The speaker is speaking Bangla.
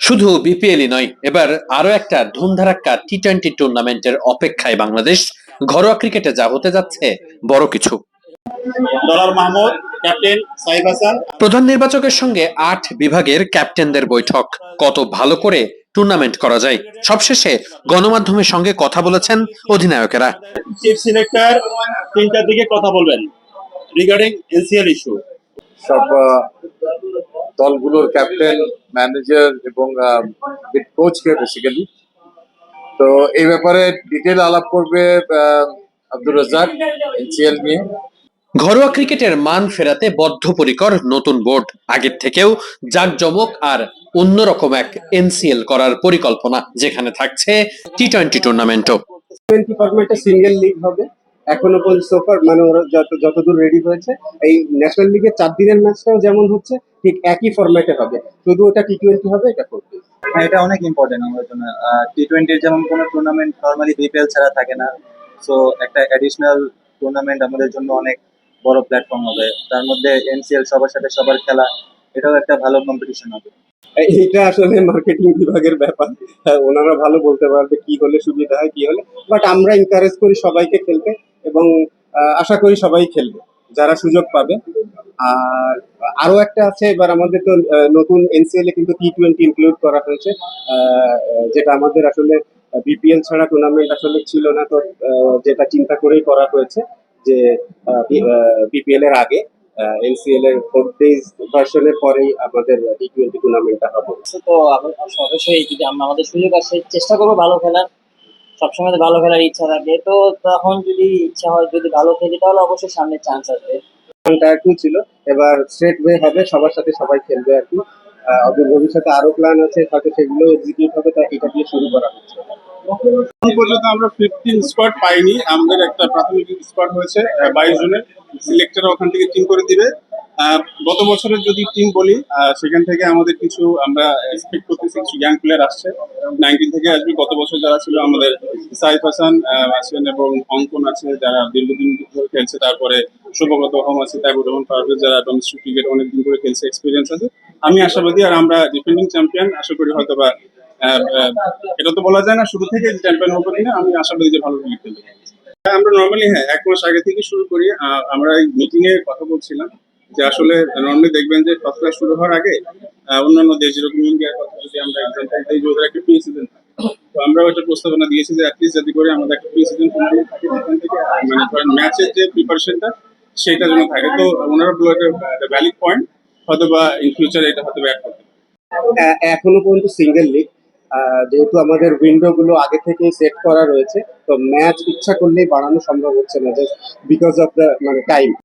শুধু বিপিএলই নয় এবার আরও একটা ধুমধারাক্কা টি টোয়েন্টি টুর্নামেন্টের অপেক্ষায় বাংলাদেশ ঘরোয়া ক্রিকেটে যা হতে যাচ্ছে বড় কিছু। মাহমুদ ক্যাপ্টেন হাসান। প্রধান নির্বাচকের সঙ্গে আট বিভাগের ক্যাপ্টেনদের বৈঠক কত ভালো করে টুর্নামেন্ট করা যায়। সবশেষে গণমাধ্যমের সঙ্গে কথা বলেছেন অধিনায়কেরা। চিফ সিলেক্টর তিনটার দিকে কথা বলবেন। রিগার্ডিং এনসিএল ইস্যু সব দলগুলোর ক্যাপ্টেন ম্যানেজার এবং কোচকে বেসিক্যালি তো এই ব্যাপারে ডিটেল আলাপ করবে আহ, আব্দুর রাজ্জাক এনসিএল নিয়ে। ঘরোয়া ক্রিকেটের মান ফেরাতে বদ্ধপরিকর নতুন বোর্ড। আগের থেকেও জাঁকজমক আর অন্যরকম এক এনসিএল করার পরিকল্পনা যেখানে থাকছে টি টোয়েন্টি টুর্নামেন্টও টোয়েন্টি ফরম্যাটে সিঙ্গেল লিগ হবে। এখনও পর্যন্ত সোফার মানে ওরা যত যতদূর রেডি হয়েছে এই ন্যাশনাল লিগের চার দিনের ম্যাচটাও যেমন হচ্ছে ঠিক একই ফরম্যাটে হবে। শুধু ওটা টি টোয়েন্টি হবে এটা করবে। হ্যাঁ এটা অনেক ইম্পর্টেন্ট আমাদের জন্য। টি টোয়েন্টির যেমন কোনো টুর্নামেন্ট নর্মালি বিপিএল ছাড়া থাকে না সো একটা অ্যাডিশনাল টুর্নামেন্ট আমাদের জন্য অনেক বড় প্ল্যাটফর্ম হবে। তার মধ্যে এনসিএল সবার সাথে সবার খেলা এটাও একটা ভালো কম্পিটিশন হবে। এইটা আসলে মার্কেটিং বিভাগের ব্যাপার। হ্যাঁ, ওনারা ভালো বলতে পারবে কি হলে সুবিধা হয় কি হলে। বাট আমরা এনকারেজ করি সবাইকে খেলতে। এবং আশা করি সবাই খেলবে, যারা সুযোগ পাবে। আর আরও একটা আছে, এবার আমাদের তো নতুন এনসিএল এ কিন্তু টি টোয়েন্টি ইনক্লুড করা হয়েছে। যেটা আমাদের আসলে বিপিএল ছাড়া টুর্নামেন্ট আসলে ছিল না, তো যেটা চিন্তা করেই করা হয়েছে যে বিপিএল এর আগে এনসিএল এর ফোর ডেজ ভার্সনের পরেই আমাদের টি টোয়েন্টি টুর্নামেন্টটা হবে। তো অবশ্যই যদি আমাদের সুযোগ আসে, চেষ্টা করব ভালো খেলার। সবসময় তো ভালো খেলার ইচ্ছা থাকে। তো তখন যদি ইচ্ছা হয় যদি ভালো খেলি তাহলে অবশ্যই সামনে চান্স আসবে। টায়ার টু ছিল? এবার স্ট্রেট ওয়ে হবে সবার সাথে সবাই খেলবে আর কি। ভবিষ্যতে আরও প্ল্যান আছে হয়তো সেগুলো এক্সিকিউট হবে তাই এটা দিয়ে শুরু করা হচ্ছে। এখন পর্যন্ত আমরা ফিফটিন স্কোয়াড পাইনি। আমাদের একটা প্রাথমিক স্কোয়াড হয়েছে বাইশ জনের। সিলেক্টর ওখান থেকে টিম করে দিবে। আহ, গত বছরের যদি টিম বলি আহ, সেখান থেকে আমাদের কিছু আমরা এক্সপেক্ট করতেছি কিছু ইয়াং প্লেয়ার আসছে। নাইনটিন থেকে আসবে গত বছর যারা ছিল আমাদের সাইফ হাসান আছেন এবং অঙ্কন আছে যারা দীর্ঘদিন ধরে খেলছে তারপরে শুভগত হোম আছে তারপর রহমান পারভেজ যারা ডোমেস্টিক ক্রিকেট অনেকদিন করে খেলছে এক্সপিরিয়েন্স আছে আমি আশাবাদী আর আমরা ডিফেন্ডিং চ্যাম্পিয়ন আশা করি হয়তো বা এটা তো বলা যায় না শুরু থেকে চ্যাম্পিয়ন হব কিনা আমি আশাবাদী যে ভালো ক্রিকেট খেলতে। হ্যাঁ, আমরা নর্মালি হ্যাঁ এক মাস আগে থেকে শুরু করি আমরা এই মিটিং এ কথা বলছিলাম যে আসলে নর্মালি দেখবেন যে ফার্স্ট ক্লাস শুরু হওয়ার আগে অন্যান্য দেশ, যেরকম ইন্ডিয়ার কথা যদি আমরা এক্সাম্পল দিই, যে ওদের একটা প্রি সিজন তো আমরা ওইটা প্রস্তাবনা দিয়েছি যে অ্যাটলিস্ট যাতে করে আমাদের একটা প্রি সিজন টুর্নামেন্ট থাকে মানে ধরেন ম্যাচের যে প্রিপারেশনটা সেটা যেন থাকে। তো ওনারা বলে একটা ভ্যালিড পয়েন্ট হয়তো বা ইন ফিউচার এটা হয়তো ব্যাক করতে এখনও পর্যন্ত সিঙ্গেল লিগ যেহেতু আমাদের উইন্ডো গুলো আগে থেকেই সেট করা রয়েছে, তো ম্যাচ ইচ্ছা করলেই বাড়ানো সম্ভব হচ্ছে না জাস্ট বিকজ অফ দ্য মানে টাইম